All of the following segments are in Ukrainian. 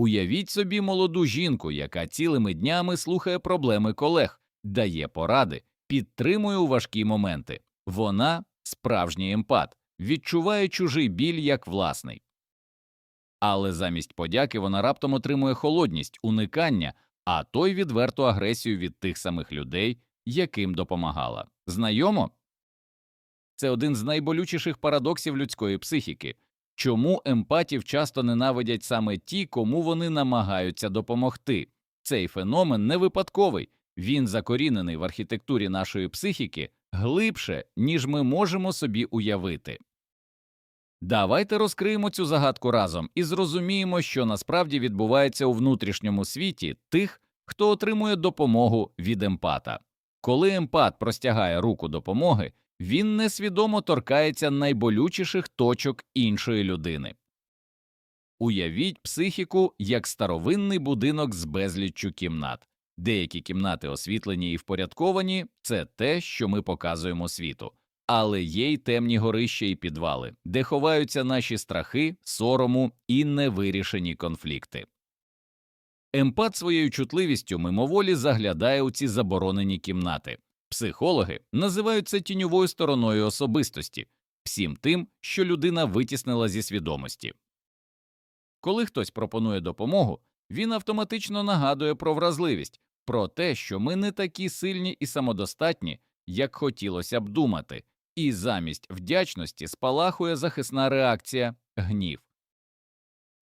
Уявіть собі молоду жінку, яка цілими днями слухає проблеми колег, дає поради, підтримує у важкі моменти. Вона справжній емпат, відчуває чужий біль як власний. Але замість подяки вона раптом отримує холодність, уникання, а то й відверту агресію від тих самих людей, яким допомагала. Знайомо? Це один з найболючіших парадоксів людської психіки. Чому емпатів часто ненавидять саме ті, кому вони намагаються допомогти? Цей феномен не випадковий, він закорінений в архітектурі нашої психіки глибше, ніж ми можемо собі уявити. Давайте розкриємо цю загадку разом і зрозуміємо, що насправді відбувається у внутрішньому світі тих, хто отримує допомогу від емпата. Коли емпат простягає руку допомоги, він несвідомо торкається найболючіших точок іншої людини. Уявіть психіку як старовинний будинок з безліччю кімнат. Деякі кімнати освітлені і впорядковані це те, що ми показуємо світу, але є й темні горища і підвали, де ховаються наші страхи, сорому і невирішені конфлікти. Емпат своєю чутливістю мимоволі заглядає у ці заборонені кімнати. Психологи називають це тіньовою стороною особистості, всім тим, що людина витіснила зі свідомості. Коли хтось пропонує допомогу, він автоматично нагадує про вразливість, про те, що ми не такі сильні і самодостатні, як хотілося б думати, і замість вдячності спалахує захисна реакція гнів.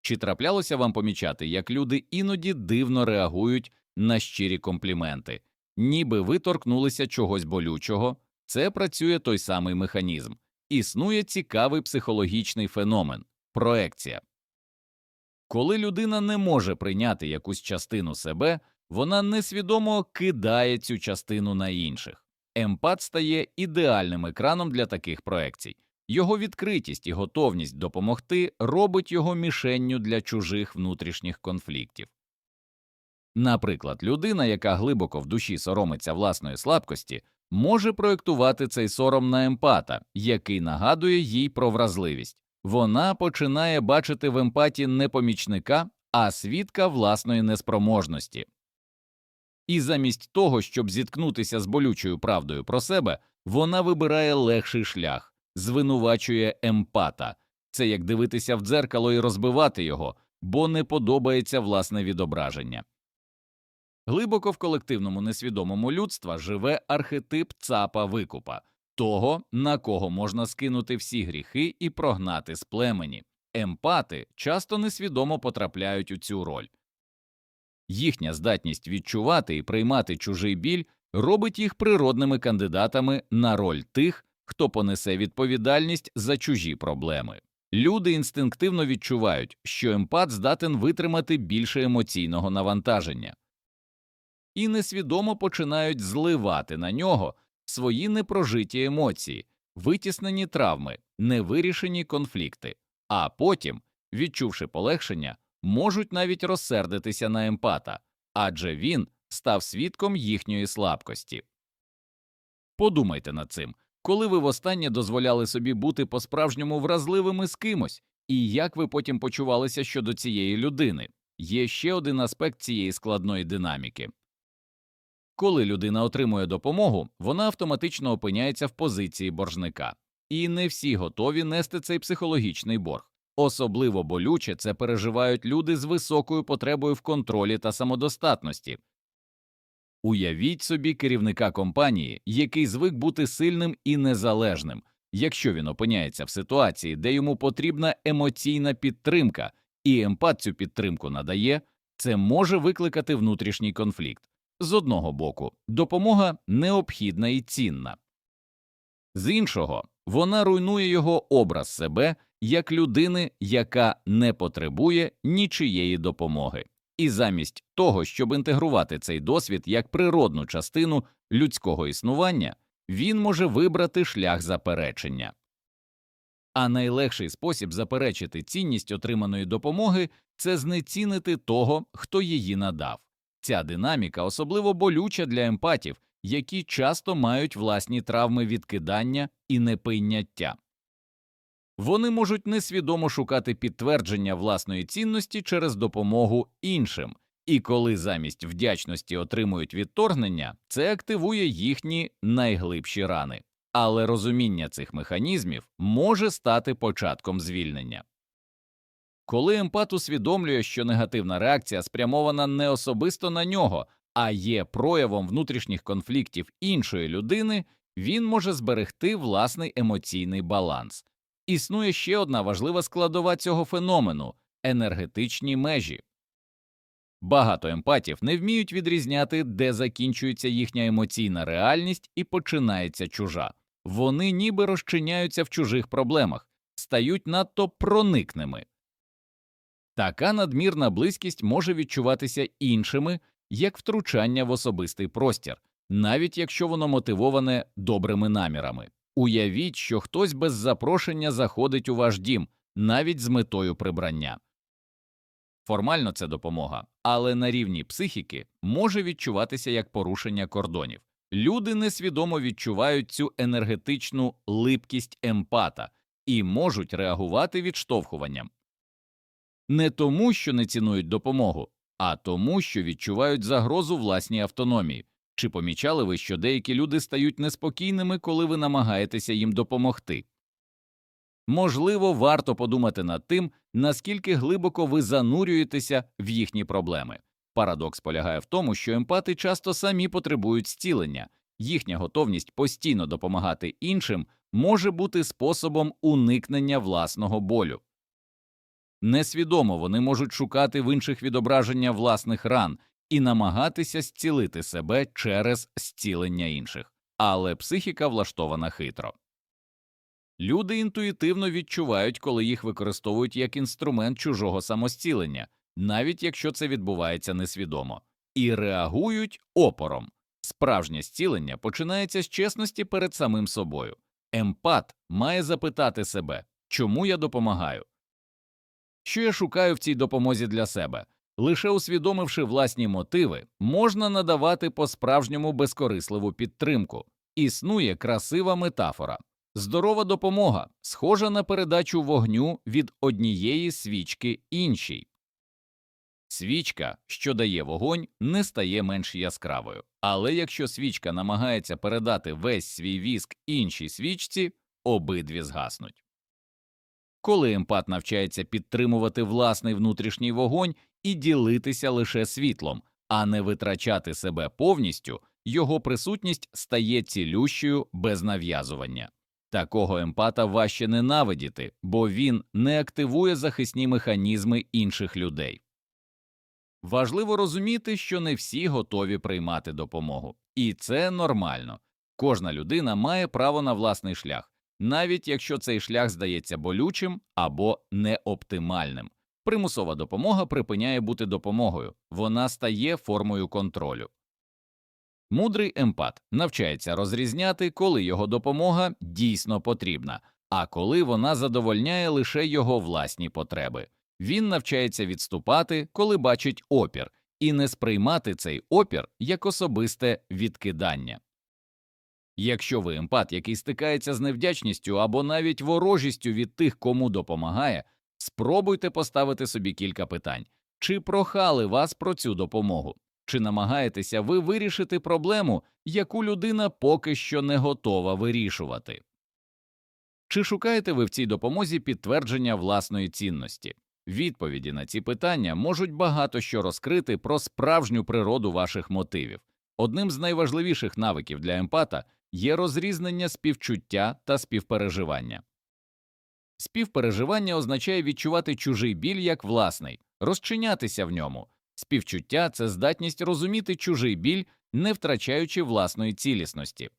Чи траплялося вам помічати, як люди іноді дивно реагують на щирі компліменти, ніби ви торкнулися чогось болючого, це працює той самий механізм. Існує цікавий психологічний феномен проекція. Коли людина не може прийняти якусь частину себе, вона несвідомо кидає цю частину на інших. Емпат стає ідеальним екраном для таких проекцій. Його відкритість і готовність допомогти робить його мішенню для чужих внутрішніх конфліктів. Наприклад, людина, яка глибоко в душі соромиться власної слабкості, може проєктувати цей сором на емпата, який нагадує їй про вразливість. Вона починає бачити в емпаті не помічника, а свідка власної неспроможності. І замість того, щоб зіткнутися з болючою правдою про себе, вона вибирає легший шлях, звинувачує емпата. Це як дивитися в дзеркало і розбивати його, бо не подобається власне відображення. Глибоко в колективному несвідомому людства живе архетип цапа викупа того, на кого можна скинути всі гріхи і прогнати з племені. Емпати часто несвідомо потрапляють у цю роль. Їхня здатність відчувати і приймати чужий біль робить їх природними кандидатами на роль тих, хто понесе відповідальність за чужі проблеми. Люди інстинктивно відчувають, що емпат здатен витримати більше емоційного навантаження, і несвідомо починають зливати на нього свої непрожиті емоції, витіснені травми, невирішені конфлікти, а потім, відчувши полегшення, можуть навіть розсердитися на емпата, адже він став свідком їхньої слабкості. Подумайте над цим, коли ви востаннє дозволяли собі бути по-справжньому вразливими з кимось, і як ви потім почувалися щодо цієї людини. Є ще один аспект цієї складної динаміки. Коли людина отримує допомогу, вона автоматично опиняється в позиції боржника, і не всі готові нести цей психологічний борг. Особливо болюче це переживають люди з високою потребою в контролі та самодостатності. Уявіть собі керівника компанії, який звик бути сильним і незалежним, якщо він опиняється в ситуації, де йому потрібна емоційна підтримка, і емпат цю підтримку надає, це може викликати внутрішній конфлікт. З одного боку, допомога необхідна і цінна, з іншого, вона руйнує його образ себе як людини, яка не потребує нічиєї допомоги, і замість того, щоб інтегрувати цей досвід як природну частину людського існування, він може вибрати шлях заперечення. А найлегший спосіб заперечити цінність отриманої допомоги це знецінити того, хто її надав. Ця динаміка особливо болюча для емпатів, які часто мають власні травми відкидання і непийняття. Вони можуть несвідомо шукати підтвердження власної цінності через допомогу іншим, і коли замість вдячності отримують відторгнення, це активує їхні найглибші рани. Але розуміння цих механізмів може стати початком звільнення. Коли емпат усвідомлює, що негативна реакція спрямована не особисто на нього, а є проявом внутрішніх конфліктів іншої людини, він може зберегти власний емоційний баланс. Існує ще одна важлива складова цього феномену енергетичні межі. Багато емпатів не вміють відрізняти, де закінчується їхня емоційна реальність і починається чужа. Вони ніби розчиняються в чужих проблемах, стають надто проникними. Така надмірна близькість може відчуватися іншими як втручання в особистий простір, навіть якщо воно мотивоване добрими намірами. Уявіть, що хтось без запрошення заходить у ваш дім, навіть з метою прибрання. Формально це допомога, але на рівні психіки може відчуватися як порушення кордонів. Люди несвідомо відчувають цю енергетичну липкість емпата і можуть реагувати відштовхуванням не тому, що не цінують допомогу, а тому, що відчувають загрозу власній автономії. Чи помічали ви, що деякі люди стають неспокійними, коли ви намагаєтеся їм допомогти? Можливо, варто подумати над тим, наскільки глибоко ви занурюєтеся в їхні проблеми. Парадокс полягає в тому, що емпати часто самі потребують зцілення, їхня готовність постійно допомагати іншим може бути способом уникнення власного болю. Несвідомо вони можуть шукати в інших відображення власних ран і намагатися зцілити себе через зцілення інших, але психіка влаштована хитро. Люди інтуїтивно відчувають, коли їх використовують як інструмент чужого самостілення, навіть якщо це відбувається несвідомо, і реагують опором. Справжнє зцілення починається з чесності перед самим собою. Емпат має запитати себе, чому я допомагаю, що я шукаю в цій допомозі для себе. Лише усвідомивши власні мотиви, можна надавати по справжньому безкорисливу підтримку. Існує красива метафора. Здорова допомога схожа на передачу вогню від однієї свічки іншій. Свічка, що дає вогонь, не стає менш яскравою, але якщо свічка намагається передати весь свій віск іншій свічці, обидві згаснуть. Коли емпат навчається підтримувати власний внутрішній вогонь і ділитися лише світлом, а не витрачати себе повністю, його присутність стає цілющою без нав'язування. Такого емпата важче ненавидіти, бо він не активує захисні механізми інших людей. Важливо розуміти, що не всі готові приймати допомогу, і це нормально. Кожна людина має право на власний шлях, навіть якщо цей шлях здається болючим або неоптимальним. Примусова допомога припиняє бути допомогою, вона стає формою контролю. Мудрий емпат навчається розрізняти, коли його допомога дійсно потрібна, а коли вона задовольняє лише його власні потреби. Він навчається відступати, коли бачить опір, і не сприймати цей опір як особисте відкидання. Якщо ви емпат, який стикається з невдячністю або навіть ворожістю від тих, кому допомагає, спробуйте поставити собі кілька питань чи прохали вас про цю допомогу, чи намагаєтеся ви вирішити проблему, яку людина поки що не готова вирішувати, чи шукаєте ви в цій допомозі підтвердження власної цінності? Відповіді на ці питання можуть багато що розкрити про справжню природу ваших мотивів. Одним з найважливіших навиків для емпата є розрізнення співчуття та співпереживання. Співпереживання означає відчувати чужий біль як власний, розчинятися в ньому. Співчуття це здатність розуміти чужий біль, не втрачаючи власної цілісності.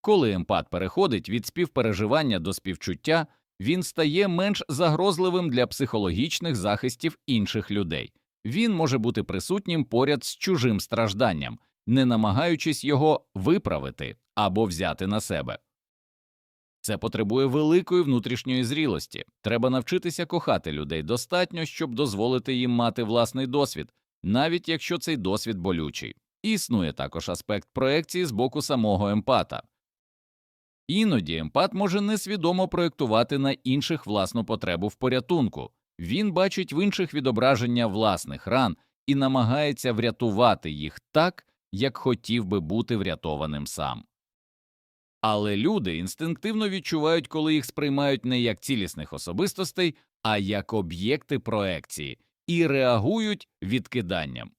Коли емпат переходить від співпереживання до співчуття, він стає менш загрозливим для психологічних захистів інших людей. Він може бути присутнім поряд з чужим стражданням, не намагаючись його виправити або взяти на себе. Це потребує великої внутрішньої зрілості. Треба навчитися кохати людей достатньо, щоб дозволити їм мати власний досвід, навіть якщо цей досвід болючий. Існує також аспект проекції з боку самого емпата. Іноді емпат може несвідомо проєктувати на інших власну потребу в порятунку. Він бачить в інших відображення власних ран і намагається врятувати їх так, як хотів би бути врятованим сам. Але люди інстинктивно відчувають, коли їх сприймають не як цілісних особистостей, а як об'єкти проекції, і реагують відкиданням.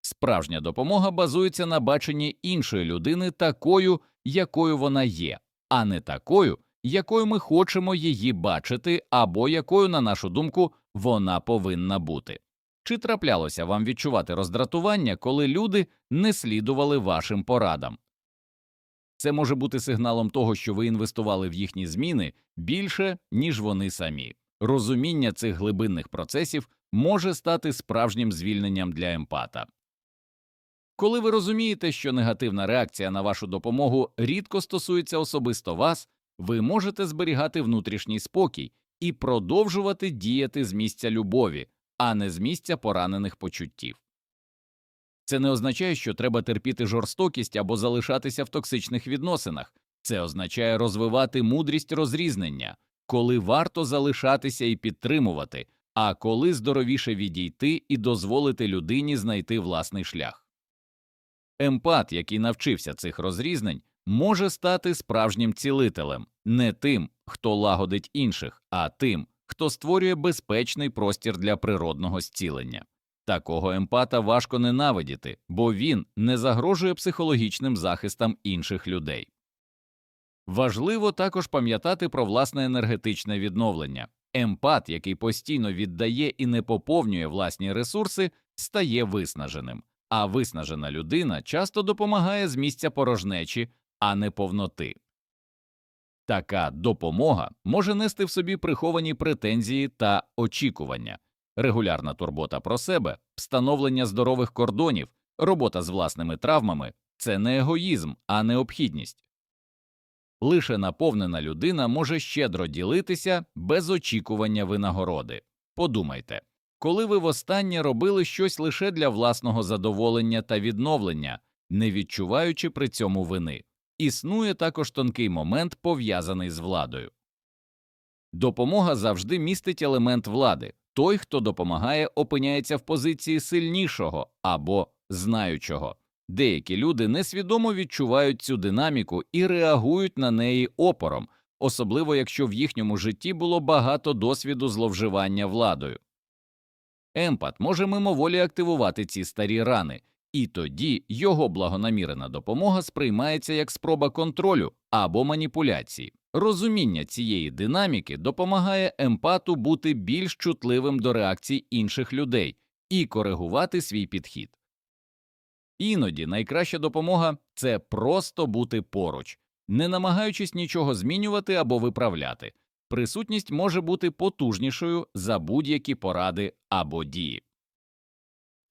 Справжня допомога базується на баченні іншої людини такою, якою вона є, а не такою, якою ми хочемо її бачити, або якою, на нашу думку, вона повинна бути. Чи траплялося вам відчувати роздратування, коли люди не слідували вашим порадам? Це може бути сигналом того, що ви інвестували в їхні зміни більше, ніж вони самі. Розуміння цих глибинних процесів може стати справжнім звільненням для емпата. Коли ви розумієте, що негативна реакція на вашу допомогу рідко стосується особисто вас, ви можете зберігати внутрішній спокій і продовжувати діяти з місця любові, а не з місця поранених почуттів. Це не означає, що треба терпіти жорстокість або залишатися в токсичних відносинах, це означає розвивати мудрість розрізнення, коли варто залишатися і підтримувати, а коли здоровіше відійти і дозволити людині знайти власний шлях. Емпат, який навчився цих розрізнень, може стати справжнім цілителем, не тим, хто лагодить інших, а тим, хто створює безпечний простір для природного зцілення. Такого емпата важко ненавидіти, бо він не загрожує психологічним захистам інших людей. Важливо також пам'ятати про власне енергетичне відновлення. Емпат, який постійно віддає і не поповнює власні ресурси, стає виснаженим, а виснажена людина часто допомагає з місця порожнечі, а не повноти. Така допомога може нести в собі приховані претензії та очікування, регулярна турбота про себе, встановлення здорових кордонів, робота з власними травмами це не егоїзм, а необхідність. Лише наповнена людина може щедро ділитися без очікування винагороди. Подумайте, коли ви востаннє робили щось лише для власного задоволення та відновлення, не відчуваючи при цьому вини. Існує також тонкий момент, пов'язаний з владою. Допомога завжди містить елемент влади той, хто допомагає, опиняється в позиції сильнішого або знаючого. Деякі люди несвідомо відчувають цю динаміку і реагують на неї опором, особливо якщо в їхньому житті було багато досвіду зловживання владою. Емпат може мимоволі активувати ці старі рани, і тоді його благонамірена допомога сприймається як спроба контролю або маніпуляції. Розуміння цієї динаміки допомагає емпату бути більш чутливим до реакцій інших людей і коригувати свій підхід. Іноді найкраща допомога це просто бути поруч, не намагаючись нічого змінювати або виправляти. Присутність може бути потужнішою за будь-які поради або дії.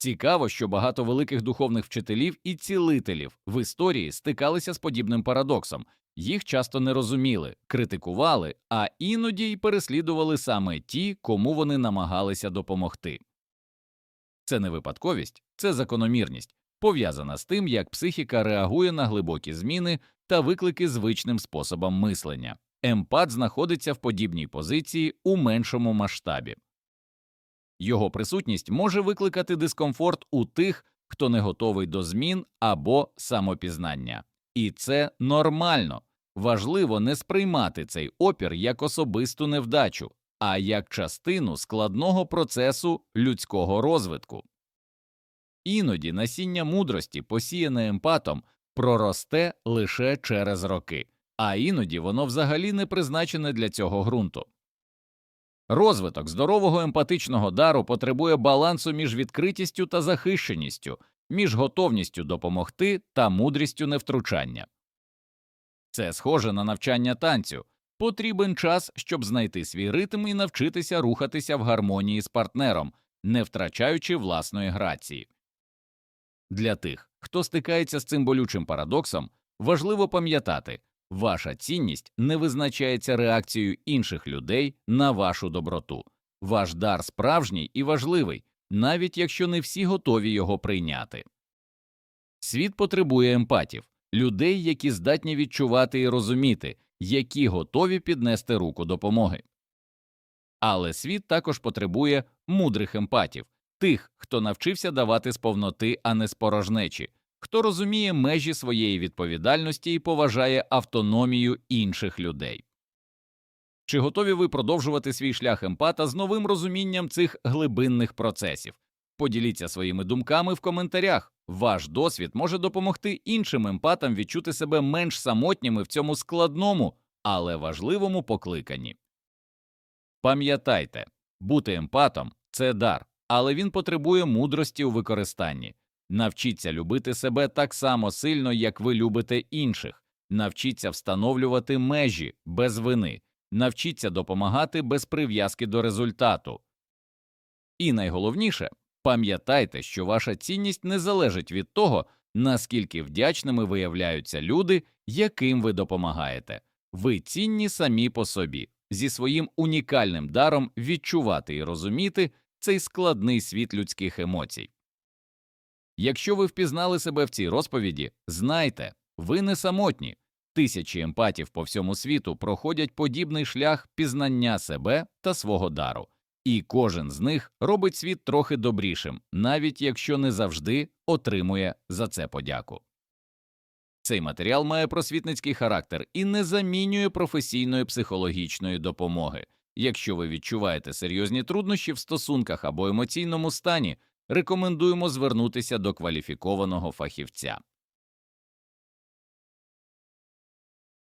Цікаво, що багато великих духовних вчителів і цілителів в історії стикалися з подібним парадоксом, їх часто не розуміли, критикували, а іноді й переслідували саме ті, кому вони намагалися допомогти. Це не випадковість, це закономірність, пов'язана з тим, як психіка реагує на глибокі зміни та виклики звичним способом мислення. Емпат знаходиться в подібній позиції у меншому масштабі. Його присутність може викликати дискомфорт у тих, хто не готовий до змін або самопізнання. І це нормально. Важливо не сприймати цей опір як особисту невдачу, а як частину складного процесу людського розвитку. Іноді насіння мудрості, посіяне емпатом, проросте лише через роки, а іноді воно взагалі не призначене для цього ґрунту. Розвиток здорового емпатичного дару потребує балансу між відкритістю та захищеністю, між готовністю допомогти та мудрістю невтручання. Це схоже на навчання танцю. Потрібен час, щоб знайти свій ритм і навчитися рухатися в гармонії з партнером, не втрачаючи власної грації. Для тих, хто стикається з цим болючим парадоксом, важливо пам'ятати ваша цінність не визначається реакцією інших людей на вашу доброту. Ваш дар справжній і важливий, навіть якщо не всі готові його прийняти. Світ потребує емпатів, людей, які здатні відчувати і розуміти, які готові піднести руку допомоги. Але світ також потребує мудрих емпатів, тих, хто навчився давати з повноти, а не з порожнечі, хто розуміє межі своєї відповідальності і поважає автономію інших людей. Чи готові ви продовжувати свій шлях емпата з новим розумінням цих глибинних процесів? Поділіться своїми думками в коментарях. Ваш досвід може допомогти іншим емпатам відчути себе менш самотніми в цьому складному, але важливому покликанні. Пам'ятайте, бути емпатом це дар, але він потребує мудрості у використанні. Навчіться любити себе так само сильно, як ви любите інших. Навчіться встановлювати межі без вини, навчіться допомагати без прив'язки до результату. І найголовніше пам'ятайте, що ваша цінність не залежить від того, наскільки вдячними виявляються люди, яким ви допомагаєте. Ви цінні самі по собі, зі своїм унікальним даром відчувати і розуміти цей складний світ людських емоцій. Якщо ви впізнали себе в цій розповіді, знайте, ви не самотні. Тисячі емпатів по всьому світу проходять подібний шлях пізнання себе та свого дару, і кожен з них робить світ трохи добрішим, навіть якщо не завжди отримує за це подяку. Цей матеріал має просвітницький характер і не замінює професійної психологічної допомоги. Якщо ви відчуваєте серйозні труднощі в стосунках або емоційному стані, рекомендуємо звернутися до кваліфікованого фахівця.